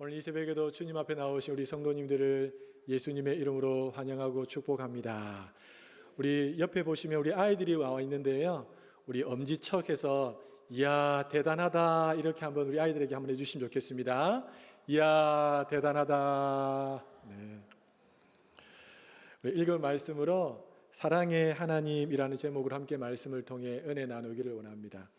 오늘 이 새벽에도 주님 앞에 나오신 우리 성도님들을 예수님의 이름으로 환영하고 축복합니다. 우리 옆에 보시면 우리 아이들이 나와 있는데요. 우리 엄지척해서 이야 대단하다 이렇게 한번 우리 아이들에게 한번 해주시면 좋겠습니다. 이야 대단하다. 네. 읽을 말씀으로 사랑의 하나님이라는 제목으로 함께 말씀을 통해 은혜 나누기를 원합니다.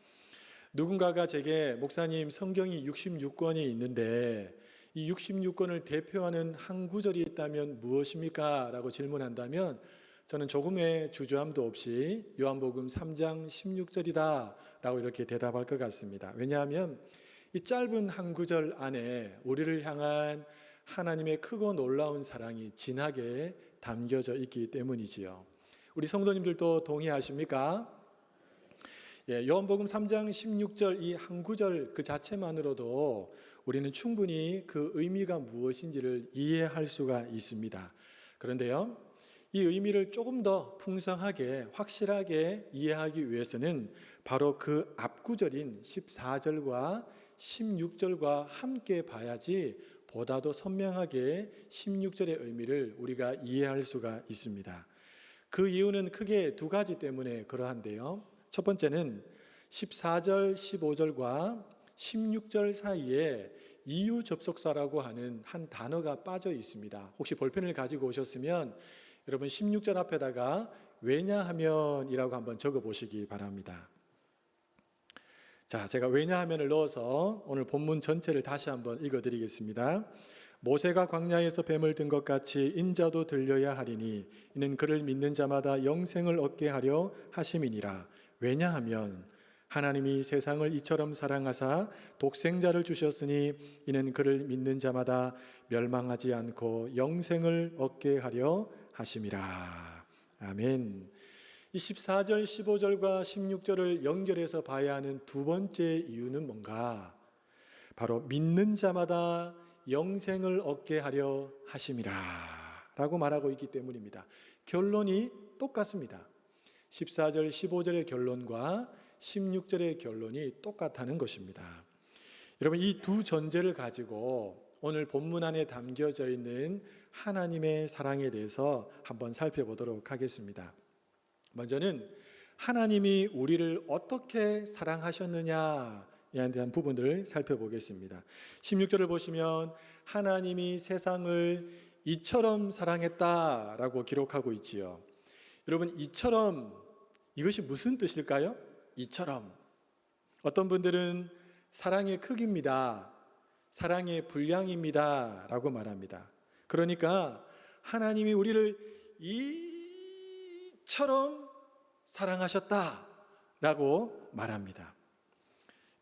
누군가가 제게 목사님 성경이 66권이 있는데 이 66권을 대표하는 한 구절이 있다면 무엇입니까? 라고 질문한다면 저는 조금의 주저함도 없이 요한복음 3장 16절이다 라고 이렇게 대답할 것 같습니다. 왜냐하면 이 짧은 한 구절 안에 우리를 향한 하나님의 크고 놀라운 사랑이 진하게 담겨져 있기 때문이지요. 우리 성도님들도 동의하십니까? 예, 요한복음 3장 16절 이 한 구절 그 자체만으로도 우리는 충분히 그 의미가 무엇인지를 이해할 수가 있습니다. 그런데요, 이 의미를 조금 더 풍성하게 확실하게 이해하기 위해서는 바로 그 앞구절인 14절과 16절과 함께 봐야지 보다도 선명하게 16절의 의미를 우리가 이해할 수가 있습니다. 그 이유는 크게 두 가지 때문에 그러한데요. 첫 번째는 14절, 15절과 16절 사이에 이유 접속사라고 하는 한 단어가 빠져 있습니다. 혹시 볼펜을 가지고 오셨으면 여러분 16절 앞에다가 왜냐하면이라고 한번 적어 보시기 바랍니다. 자, 제가 왜냐하면을 넣어서 오늘 본문 전체를 다시 한번 읽어 드리겠습니다. 모세가 광야에서 뱀을 든 것 같이 인자도 들려야 하리니 이는 그를 믿는 자마다 영생을 얻게 하려 하심이니라. 왜냐하면 하나님이 세상을 이처럼 사랑하사 독생자를 주셨으니 이는 그를 믿는 자마다 멸망하지 않고 영생을 얻게 하려 하심이라. 아멘. 이 14절, 15절과 16절을 연결해서 봐야 하는 두 번째 이유는 뭔가? 바로 믿는 자마다 영생을 얻게 하려 하심이라. 라고 말하고 있기 때문입니다. 결론이 똑같습니다. 14절, 15절의 결론과 16절의 결론이 똑같다는 것입니다. 여러분, 이 두 전제를 가지고 오늘 본문 안에 담겨져 있는 하나님의 사랑에 대해서 한번 살펴보도록 하겠습니다. 먼저는 하나님이 우리를 어떻게 사랑하셨느냐 에 대한 부분을 살펴보겠습니다. 16절을 보시면 하나님이 세상을 이처럼 사랑했다라고 기록하고 있지요. 여러분, 이처럼 이것이 무슨 뜻일까요? 이처럼. 어떤 분들은 사랑의 크기입니다. 사랑의 분량입니다. 라고 말합니다. 그러니까 하나님이 우리를 이처럼 사랑하셨다. 라고 말합니다.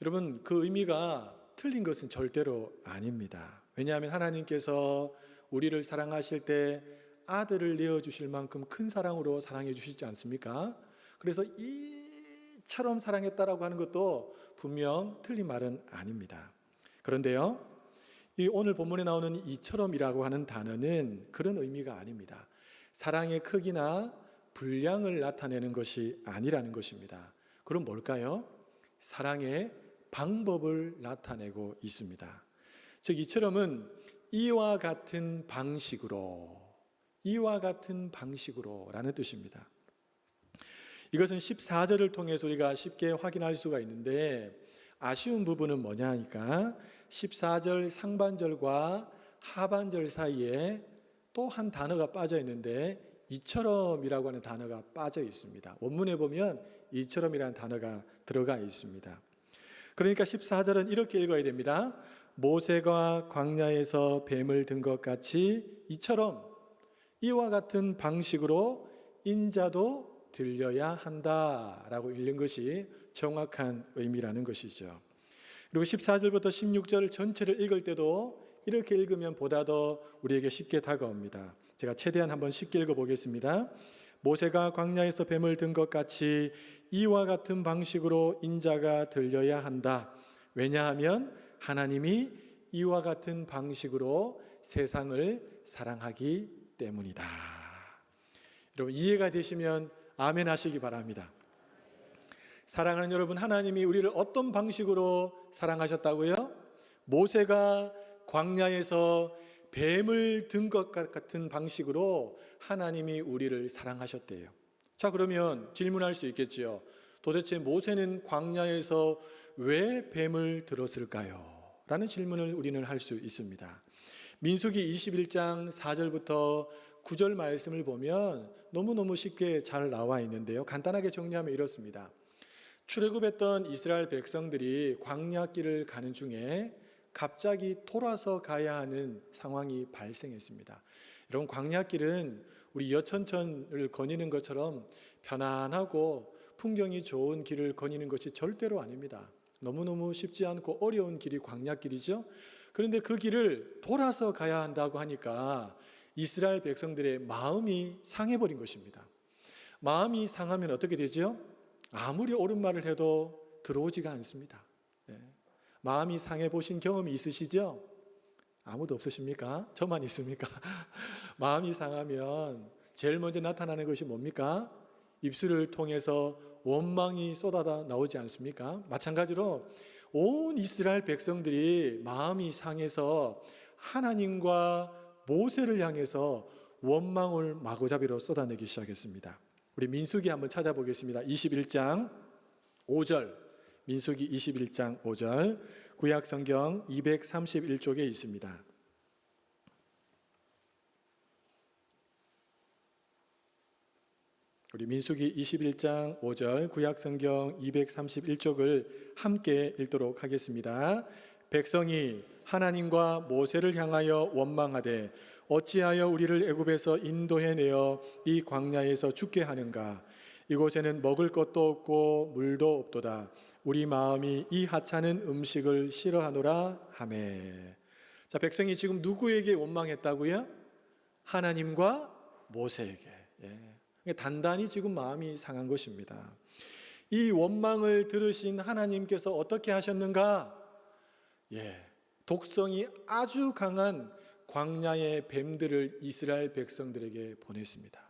여러분, 그 의미가 틀린 것은 절대로 아닙니다. 왜냐하면 하나님께서 우리를 사랑하실 때 아들을 내어주실 만큼 큰 사랑으로 사랑해 주시지 않습니까? 그래서 이 처럼 사랑했다라고 하는 것도 분명 틀린 말은 아닙니다. 그런데요, 이 오늘 본문에 나오는 이처럼이라고 하는 단어는 그런 의미가 아닙니다. 사랑의 크기나 분량을 나타내는 것이 아니라는 것입니다. 그럼 뭘까요? 사랑의 방법을 나타내고 있습니다. 즉, 이처럼은 이와 같은 방식으로, 이와 같은 방식으로 라는 뜻입니다. 이것은 14절을 통해서 우리가 쉽게 확인할 수가 있는데 아쉬운 부분은 뭐냐 하니까 14절 상반절과 하반절 사이에 또 한 단어가 빠져 있는데 이처럼이라고 하는 단어가 빠져 있습니다. 원문에 보면 이처럼이라는 단어가 들어가 있습니다. 그러니까 14절은 이렇게 읽어야 됩니다. 모세가 광야에서 뱀을 든 것 같이 이처럼 이와 같은 방식으로 인자도 들려야 한다라고 읽는 것이 정확한 의미라는 것이죠. 그리고 14절부터 16절 전체를 읽을 때도 이렇게 읽으면 보다 더 우리에게 쉽게 다가옵니다. 제가 최대한 한번 쉽게 읽어 보겠습니다. 모세가 광야에서 뱀을 든 것 같이 이와 같은 방식으로 인자가 들려야 한다. 왜냐하면 하나님이 이와 같은 방식으로 세상을 사랑하기 때문이다. 여러분 이해가 되시면 아멘 하시기 바랍니다. 사랑하는 여러분, 하나님이 우리를 어떤 방식으로 사랑하셨다고요? 모세가 광야에서 뱀을 든 것 같은 방식으로 하나님이 우리를 사랑하셨대요. 자, 그러면 질문할 수 있겠지요. 도대체 모세는 광야에서 왜 뱀을 들었을까요? 라는 질문을 우리는 할 수 있습니다. 민수기 21장 4절부터 9절 말씀을 보면 너무너무 쉽게 잘 나와 있는데요. 간단하게 정리하면 이렇습니다. 출애굽했던 이스라엘 백성들이 광야길을 가는 중에 갑자기 돌아서 가야 하는 상황이 발생했습니다. 여러분 광야길은 우리 여천천을 거니는 것처럼 편안하고 풍경이 좋은 길을 거니는 것이 절대로 아닙니다. 너무너무 쉽지 않고 어려운 길이 광야길이죠. 그런데 그 길을 돌아서 가야 한다고 하니까 이스라엘 백성들의 마음이 상해버린 것입니다. 마음이 상하면 어떻게 되죠? 아무리 옳은 말을 해도 들어오지가 않습니다. 예. 마음이 상해 보신 경험이 있으시죠? 아무도 없으십니까? 저만 있습니까? 마음이 상하면 제일 먼저 나타나는 것이 뭡니까? 입술을 통해서 원망이 쏟아다 나오지 않습니까? 마찬가지로 온 이스라엘 백성들이 마음이 상해서 하나님과 모세를 향해서 원망을 마구잡이로 쏟아내기 시작했습니다. 우리 민수기 한번 찾아보겠습니다. 21장 5절. 민수기 21장 5절. 구약 성경 231쪽에 있습니다. 우리 민수기 21장 5절 구약 성경 231쪽을 함께 읽도록 하겠습니다. 백성이 하나님과 모세를 향하여 원망하되 어찌하여 우리를 애굽에서 인도해 내어 이 광야에서 죽게 하는가 이곳에는 먹을 것도 없고 물도 없도다 우리 마음이 이 하찮은 음식을 싫어하노라 하매 자 백성이 지금 누구에게 원망했다고요? 하나님과 모세에게 예. 단단히 지금 마음이 상한 것입니다. 이 원망을 들으신 하나님께서 어떻게 하셨는가? 예, 독성이 아주 강한 광야의 뱀들을 이스라엘 백성들에게 보냈습니다.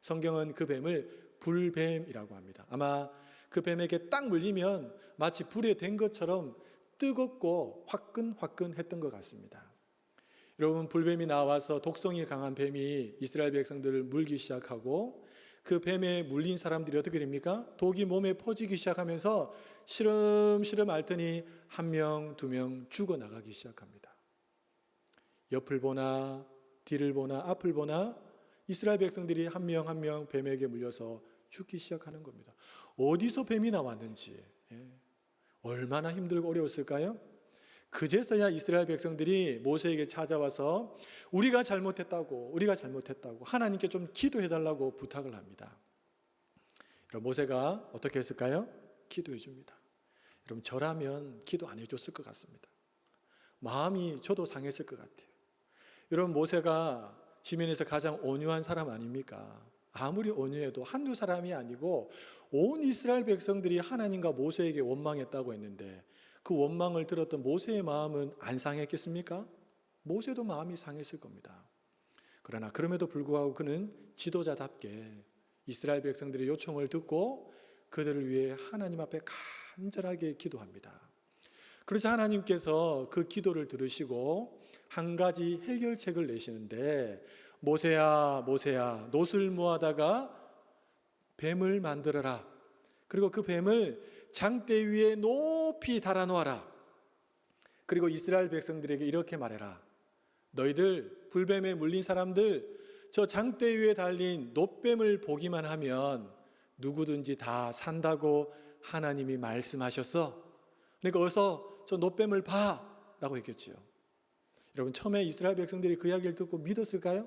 성경은 그 뱀을 불뱀이라고 합니다. 아마 그 뱀에게 딱 물리면 마치 불에 댄 것처럼 뜨겁고 화끈화끈했던 것 같습니다. 여러분 불뱀이 나와서 독성이 강한 뱀이 이스라엘 백성들을 물기 시작하고 그 뱀에 물린 사람들이 어떻게 됩니까? 독이 몸에 퍼지기 시작하면서 시름시름 앓더니 한 명, 두 명 죽어 나가기 시작합니다. 옆을 보나 뒤를 보나 앞을 보나 이스라엘 백성들이 한 명 한 명 뱀에게 물려서 죽기 시작하는 겁니다. 어디서 뱀이 나왔는지 예. 얼마나 힘들고 어려웠을까요? 그제서야 이스라엘 백성들이 모세에게 찾아와서 우리가 잘못했다고 우리가 잘못했다고 하나님께 좀 기도해 달라고 부탁을 합니다. 모세가 어떻게 했을까요? 기도해 줍니다. 여러분 저라면 기도 안 해줬을 것 같습니다. 마음이 저도 상했을 것 같아요. 여러분 모세가 지면에서 가장 온유한 사람 아닙니까? 아무리 온유해도 한두 사람이 아니고 온 이스라엘 백성들이 하나님과 모세에게 원망했다고 했는데 그 원망을 들었던 모세의 마음은 안 상했겠습니까? 모세도 마음이 상했을 겁니다. 그러나 그럼에도 불구하고 그는 지도자답게 이스라엘 백성들의 요청을 듣고 그들을 위해 하나님 앞에 간절하게 기도합니다. 그래서 하나님께서 그 기도를 들으시고 한 가지 해결책을 내시는데 모세야 모세야 노술 모아다가 뱀을 만들어라. 그리고 그 뱀을 장대 위에 높이 달아 놓아라. 그리고 이스라엘 백성들에게 이렇게 말해라. 너희들 불뱀에 물린 사람들 저 장대 위에 달린 노뱀을 보기만 하면 누구든지 다 산다고 하나님이 말씀하셨어. 그러니까 어서 저 노뱀을 봐. 라고 했겠지요. 여러분 처음에 이스라엘 백성들이 그 이야기를 듣고 믿었을까요?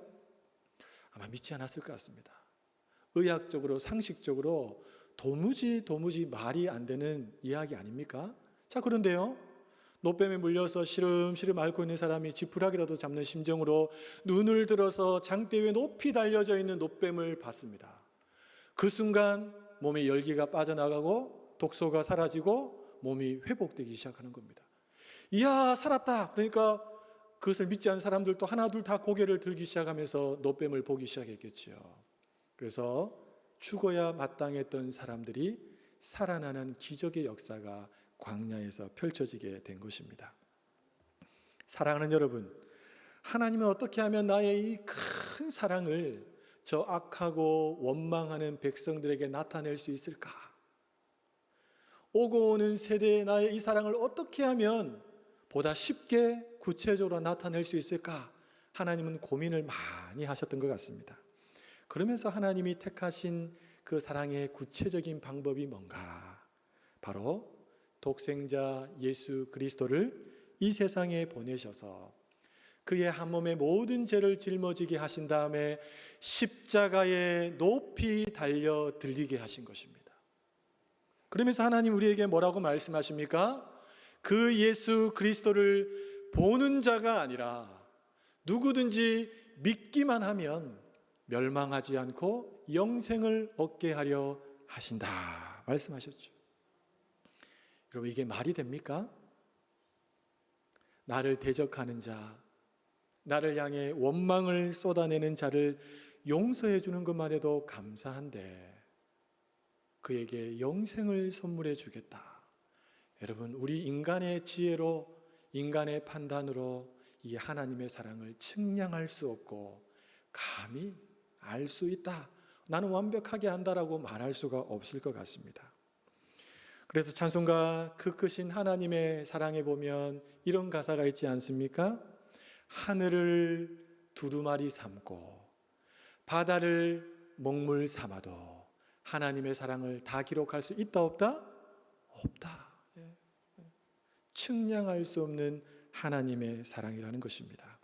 아마 믿지 않았을 것 같습니다. 의학적으로 상식적으로 도무지 도무지 말이 안 되는 이야기 아닙니까? 자 그런데요. 노뱀에 물려서 시름시름 앓고 있는 사람이 지푸라기라도 잡는 심정으로 눈을 들어서 장대 위에 높이 달려져 있는 노뱀을 봤습니다. 그 순간 몸에 열기가 빠져나가고 독소가 사라지고 몸이 회복되기 시작하는 겁니다. 이야 살았다. 그러니까 그것을 믿지 않는 사람들도 하나 둘 다 고개를 들기 시작하면서 노뱀을 보기 시작했겠지요. 그래서 죽어야 마땅했던 사람들이 살아나는 기적의 역사가 광야에서 펼쳐지게 된 것입니다. 사랑하는 여러분, 하나님은 어떻게 하면 나의 이 큰 사랑을 저 악하고 원망하는 백성들에게 나타낼 수 있을까? 오고 오는 세대의 나의 이 사랑을 어떻게 하면 보다 쉽게 구체적으로 나타낼 수 있을까? 하나님은 고민을 많이 하셨던 것 같습니다. 그러면서 하나님이 택하신 그 사랑의 구체적인 방법이 뭔가? 바로 독생자 예수 그리스도를 이 세상에 보내셔서 그의 한 몸의 모든 죄를 짊어지게 하신 다음에 십자가에 높이 달려 들리게 하신 것입니다. 그러면서 하나님 우리에게 뭐라고 말씀하십니까? 그 예수 그리스도를 보는 자가 아니라 누구든지 믿기만 하면 멸망하지 않고 영생을 얻게 하려 하신다. 말씀하셨죠. 여러분, 이게 말이 됩니까? 나를 대적하는 자, 나를 향해 원망을 쏟아내는 자를 용서해 주는 것만 해도 감사한데 그에게 영생을 선물해 주겠다. 여러분, 우리 인간의 지혜로 인간의 판단으로 이 하나님의 사랑을 측량할 수 없고 감히 알 수 있다. 나는 완벽하게 안다라고 말할 수가 없을 것 같습니다. 그래서 찬송가 그 크신 하나님의 사랑에 보면 이런 가사가 있지 않습니까? 하늘을 두루마리 삼고 바다를 먹물 삼아도 하나님의 사랑을 다 기록할 수 있다 없다? 없다. 예. 측량할 수 없는 하나님의 사랑이라는 것입니다.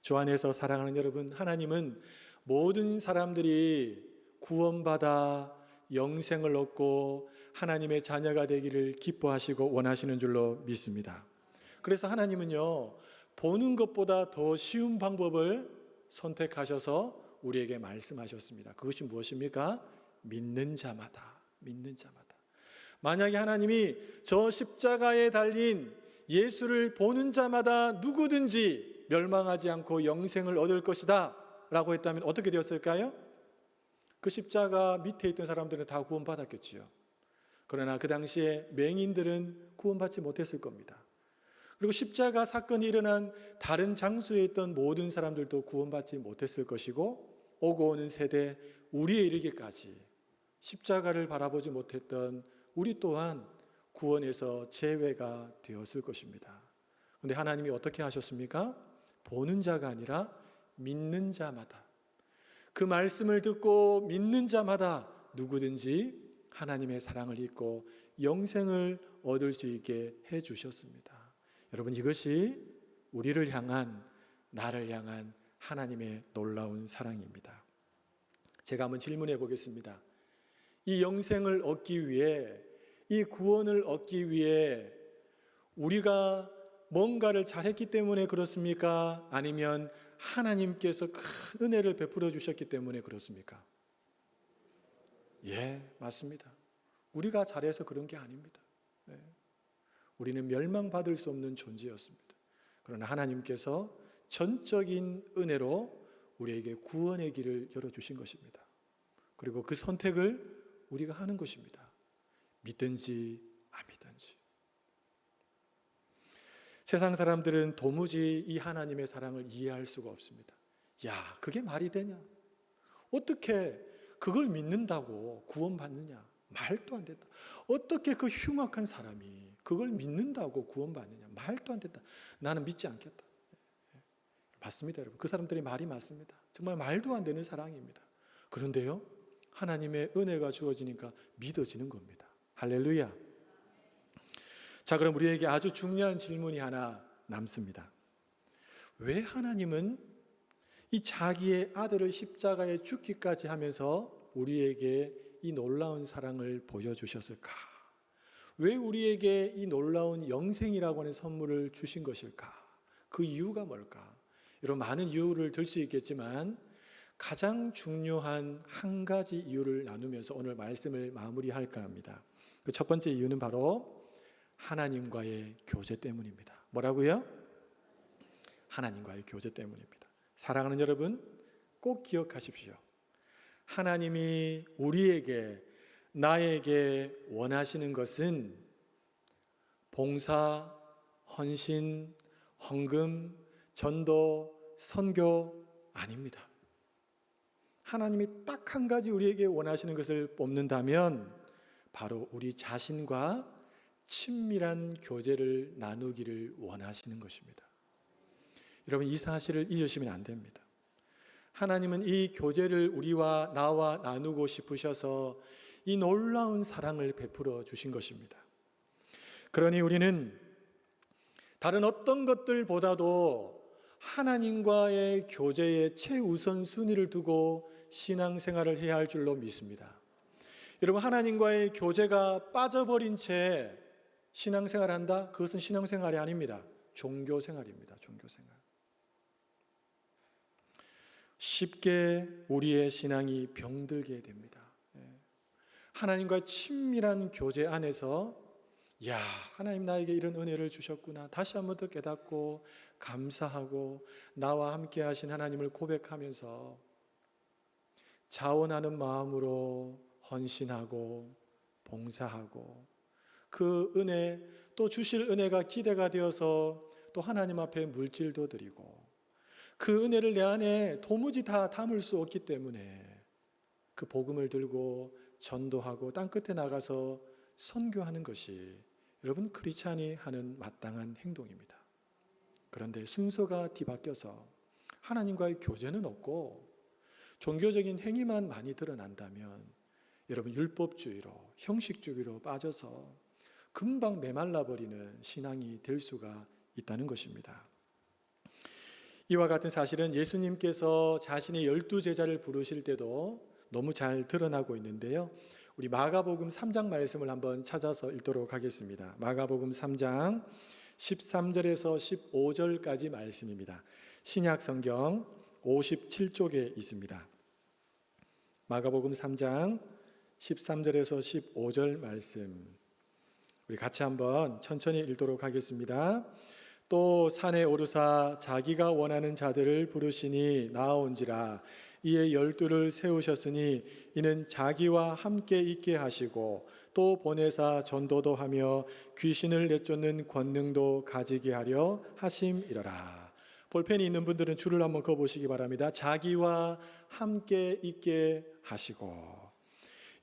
주 안에서 사랑하는 여러분, 하나님은 모든 사람들이 구원받아 영생을 얻고 하나님의 자녀가 되기를 기뻐하시고 원하시는 줄로 믿습니다. 그래서 하나님은요, 보는 것보다 더 쉬운 방법을 선택하셔서 우리에게 말씀하셨습니다. 그것이 무엇입니까? 믿는 자마다, 믿는 자마다. 만약에 하나님이 저 십자가에 달린 예수를 보는 자마다 누구든지 멸망하지 않고 영생을 얻을 것이다 라고 했다면 어떻게 되었을까요? 그 십자가 밑에 있던 사람들은 다 구원받았겠지요. 그러나 그 당시에 맹인들은 구원받지 못했을 겁니다. 그리고 십자가 사건이 일어난 다른 장소에 있던 모든 사람들도 구원받지 못했을 것이고 오고 오는 세대 우리에 이르기까지 십자가를 바라보지 못했던 우리 또한 구원에서 제외가 되었을 것입니다. 그런데 하나님이 어떻게 하셨습니까? 보는 자가 아니라 믿는 자마다 그 말씀을 듣고 믿는 자마다 누구든지 하나님의 사랑을 잊고 영생을 얻을 수 있게 해 주셨습니다. 여러분 이것이 우리를 향한 나를 향한 하나님의 놀라운 사랑입니다. 제가 한번 질문해 보겠습니다. 이 영생을 얻기 위해 이 구원을 얻기 위해 우리가 뭔가를 잘했기 때문에 그렇습니까? 아니면 하나님께서 큰 은혜를 베풀어 주셨기 때문에 그렇습니까? 예, 맞습니다. 우리가 잘해서 그런 게 아닙니다. 네. 우리는 멸망받을 수 없는 존재였습니다. 그러나 하나님께서 전적인 은혜로 우리에게 구원의 길을 열어주신 것입니다. 그리고 그 선택을 우리가 하는 것입니다. 믿든지 안 믿든지. 세상 사람들은 도무지 이 하나님의 사랑을 이해할 수가 없습니다. 야, 그게 말이 되냐? 어떻게 그걸 믿는다고 구원받느냐? 말도 안 된다. 어떻게 그 흉악한 사람이 그걸 믿는다고 구원받느냐? 말도 안 된다. 나는 믿지 않겠다. 맞습니다, 여러분. 그 사람들이 말이 맞습니다. 정말 말도 안 되는 사랑입니다. 그런데요, 하나님의 은혜가 주어지니까 믿어지는 겁니다. 할렐루야. 자, 그럼 우리에게 아주 중요한 질문이 하나 남습니다. 왜 하나님은 이 자기의 아들을 십자가에 죽기까지 하면서 우리에게 이 놀라운 사랑을 보여주셨을까? 왜 우리에게 이 놀라운 영생이라고 하는 선물을 주신 것일까? 그 이유가 뭘까? 이런 많은 이유를 들 수 있겠지만 가장 중요한 한 가지 이유를 나누면서 오늘 말씀을 마무리할까 합니다. 그 첫 번째 이유는 바로 하나님과의 교제 때문입니다. 뭐라고요? 하나님과의 교제 때문입니다. 사랑하는 여러분, 꼭 기억하십시오. 하나님이 우리에게, 나에게 원하시는 것은 봉사, 헌신, 헌금, 전도, 선교 아닙니다. 하나님이 딱 한 가지 우리에게 원하시는 것을 뽑는다면 바로 우리 자신과 친밀한 교제를 나누기를 원하시는 것입니다. 여러분 이 사실을 잊으시면 안 됩니다. 하나님은 이 교제를 우리와 나와 나누고 싶으셔서 이 놀라운 사랑을 베풀어 주신 것입니다. 그러니 우리는 다른 어떤 것들보다도 하나님과의 교제에 최우선 순위를 두고 신앙생활을 해야 할 줄로 믿습니다. 여러분 하나님과의 교제가 빠져버린 채 신앙생활을 한다? 그것은 신앙생활이 아닙니다. 종교생활입니다. 종교생활. 쉽게 우리의 신앙이 병들게 됩니다. 예. 하나님과 친밀한 교제 안에서 야, 하나님 나에게 이런 은혜를 주셨구나. 다시 한 번 더 깨닫고 감사하고 나와 함께 하신 하나님을 고백하면서 자원하는 마음으로 헌신하고 봉사하고 그 은혜 또 주실 은혜가 기대가 되어서 또 하나님 앞에 물질도 드리고 그 은혜를 내 안에 도무지 다 담을 수 없기 때문에 그 복음을 들고 전도하고 땅 끝에 나가서 선교하는 것이 여러분 크리스찬이 하는 마땅한 행동입니다. 그런데 순서가 뒤바뀌어서 하나님과의 교제는 없고 종교적인 행위만 많이 드러난다면 여러분 율법주의로 형식주의로 빠져서 금방 메말라 버리는 신앙이 될 수가 있다는 것입니다. 이와 같은 사실은 예수님께서 자신의 열두 제자를 부르실 때도 너무 잘 드러나고 있는데요. 우리 마가복음 3장 말씀을 한번 찾아서 읽도록 하겠습니다. 마가복음 3장 13절에서 15절까지 말씀입니다. 신약 성경 57쪽에 있습니다. 마가복음 3장 13절에서 15절 말씀. 우리 같이 한번 천천히 읽도록 하겠습니다. 또 산에 오르사 자기가 원하는 자들을 부르시니 나아온지라 이에 열두를 세우셨으니 이는 자기와 함께 있게 하시고 또 보내사 전도도 하며 귀신을 내쫓는 권능도 가지게 하려 하심이러라. 볼펜이 있는 분들은 줄을 한번 그어 보시기 바랍니다. 자기와 함께 있게 하시고.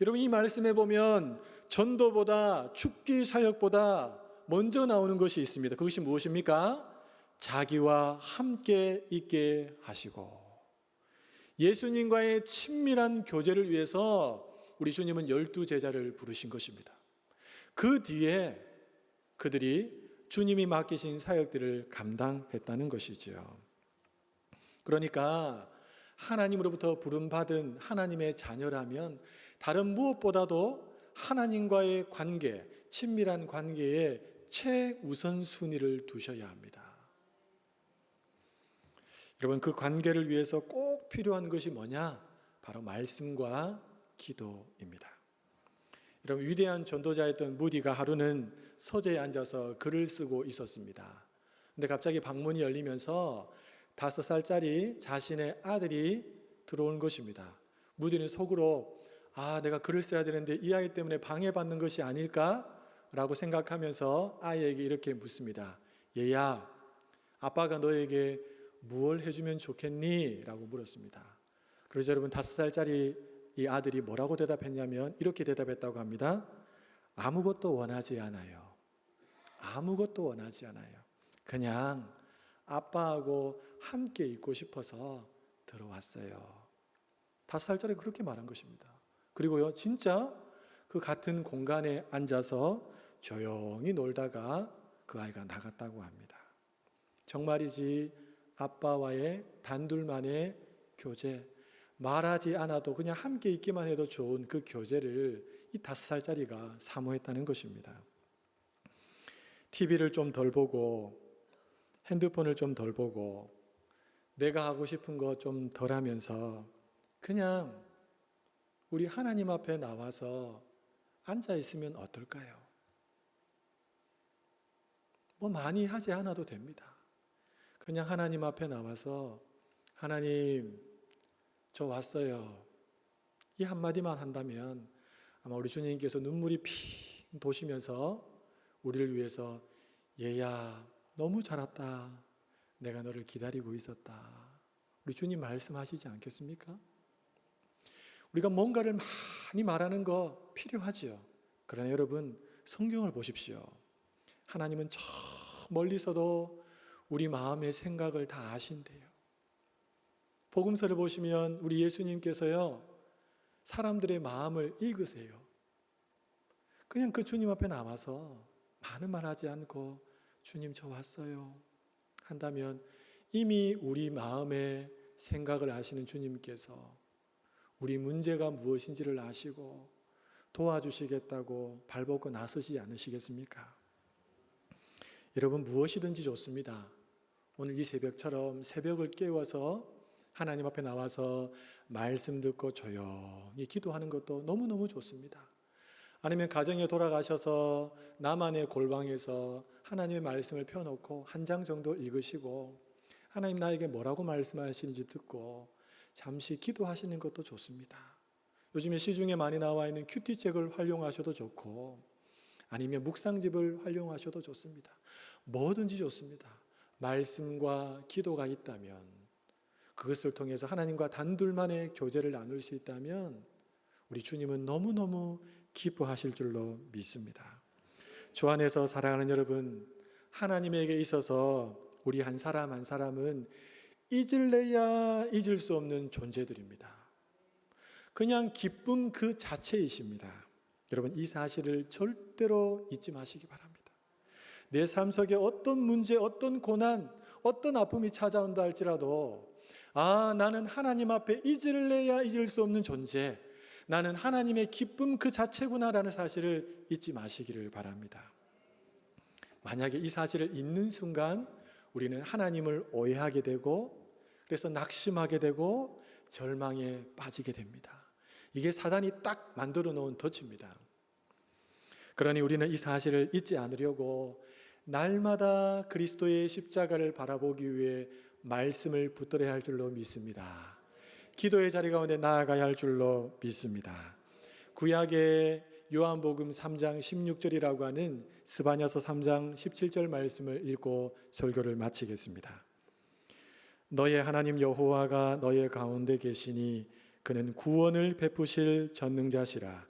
여러분 이 말씀에 보면 전도보다 축기 사역보다 먼저 나오는 것이 있습니다. 그것이 무엇입니까? 자기와 함께 있게 하시고. 예수님과의 친밀한 교제를 위해서 우리 주님은 열두 제자를 부르신 것입니다. 그 뒤에 그들이 주님이 맡기신 사역들을 감당했다는 것이지요. 그러니까 하나님으로부터 부름받은 하나님의 자녀라면 다른 무엇보다도 하나님과의 관계, 친밀한 관계에 최우선 순위를 두셔야 합니다. 여러분 그 관계를 위해서 꼭 필요한 것이 뭐냐? 바로 말씀과 기도입니다. 여러분 위대한 전도자였던 무디가 하루는 서재에 앉아서 글을 쓰고 있었습니다. 근데 갑자기 방문이 열리면서 다섯 살짜리 자신의 아들이 들어온 것입니다. 무디는 속으로 아 내가 글을 써야 되는데 이 아이 때문에 방해받는 것이 아닐까라고 생각하면서 아이에게 이렇게 묻습니다. 얘야 아빠가 너에게 무엇 해주면 좋겠니? 라고 물었습니다. 그래서 여러분 다섯 살짜리 이 아들이 뭐라고 대답했냐면 이렇게 대답했다고 합니다. 아무것도 원하지 않아요. 아무것도 원하지 않아요. 그냥 아빠하고 함께 있고 싶어서 들어왔어요. 다섯 살짜리 그렇게 말한 것입니다. 그리고요, 진짜 그 같은 공간에 앉아서 조용히 놀다가 그 아이가 나갔다고 합니다. 정말이지 아빠와의 단둘만의 교제, 말하지 않아도 그냥 함께 있기만 해도 좋은 그 교제를 이 다섯 살짜리가 사모했다는 것입니다. TV를 좀 덜 보고 핸드폰을 좀 덜 보고 내가 하고 싶은 거 좀 덜 하면서 그냥 우리 하나님 앞에 나와서 앉아 있으면 어떨까요? 뭐 많이 하지 않아도 됩니다. 그냥 하나님 앞에 나와서 하나님 저 왔어요. 이 한마디만 한다면 아마 우리 주님께서 눈물이 핑 도시면서 우리를 위해서 얘야 너무 잘 왔다. 내가 너를 기다리고 있었다. 우리 주님 말씀하시지 않겠습니까? 우리가 뭔가를 많이 말하는 거 필요하지요. 그러나 여러분 성경을 보십시오. 하나님은 저 멀리서도 우리 마음의 생각을 다 아신대요. 복음서를 보시면 우리 예수님께서요 사람들의 마음을 읽으세요. 그냥 그 주님 앞에 나와서 많은 말 하지 않고 주님 저 왔어요 한다면 이미 우리 마음의 생각을 아시는 주님께서 우리 문제가 무엇인지를 아시고 도와주시겠다고 발벗고 나서지 않으시겠습니까? 여러분 무엇이든지 좋습니다. 오늘 이 새벽처럼 새벽을 깨워서 하나님 앞에 나와서 말씀 듣고 조용히 기도하는 것도 너무너무 좋습니다. 아니면 가정에 돌아가셔서 나만의 골방에서 하나님의 말씀을 펴놓고 한 장 정도 읽으시고 하나님 나에게 뭐라고 말씀하시는지 듣고 잠시 기도하시는 것도 좋습니다. 요즘에 시중에 많이 나와 있는 큐티책을 활용하셔도 좋고 아니면 묵상집을 활용하셔도 좋습니다. 뭐든지 좋습니다. 말씀과 기도가 있다면 그것을 통해서 하나님과 단둘만의 교제를 나눌 수 있다면 우리 주님은 너무너무 기뻐하실 줄로 믿습니다. 주 안에서 사랑하는 여러분, 하나님에게 있어서 우리 한 사람 한 사람은 잊을래야 잊을 수 없는 존재들입니다. 그냥 기쁨 그 자체이십니다. 여러분, 이 사실을 절대로 잊지 마시기 바랍니다. 내 삶 속에 어떤 문제, 어떤 고난, 어떤 아픔이 찾아온다 할지라도, 아, 나는 하나님 앞에 잊을래야 잊을 수 없는 존재, 나는 하나님의 기쁨 그 자체구나라는 사실을 잊지 마시기를 바랍니다. 만약에 이 사실을 잊는 순간 우리는 하나님을 오해하게 되고 그래서 낙심하게 되고 절망에 빠지게 됩니다. 이게 사단이 딱 만들어 놓은 덫입니다. 그러니 우리는 이 사실을 잊지 않으려고 날마다 그리스도의 십자가를 바라보기 위해 말씀을 붙들어야 할 줄로 믿습니다. 기도의 자리 가운데 나아가야 할 줄로 믿습니다. 구약의 요한복음 3장 16절이라고 하는 스바냐서 3장 17절 말씀을 읽고 설교를 마치겠습니다. 너의 하나님 여호와가 너의 가운데 계시니 그는 구원을 베푸실 전능자시라.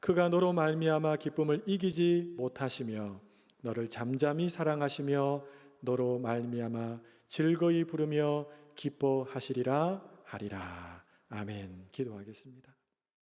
그가 너로 말미암아 기쁨을 이기지 못하시며 너를 잠잠히 사랑하시며 너로 말미암아 즐거이 부르며 기뻐하시리라 하리라. 아멘. 기도하겠습니다.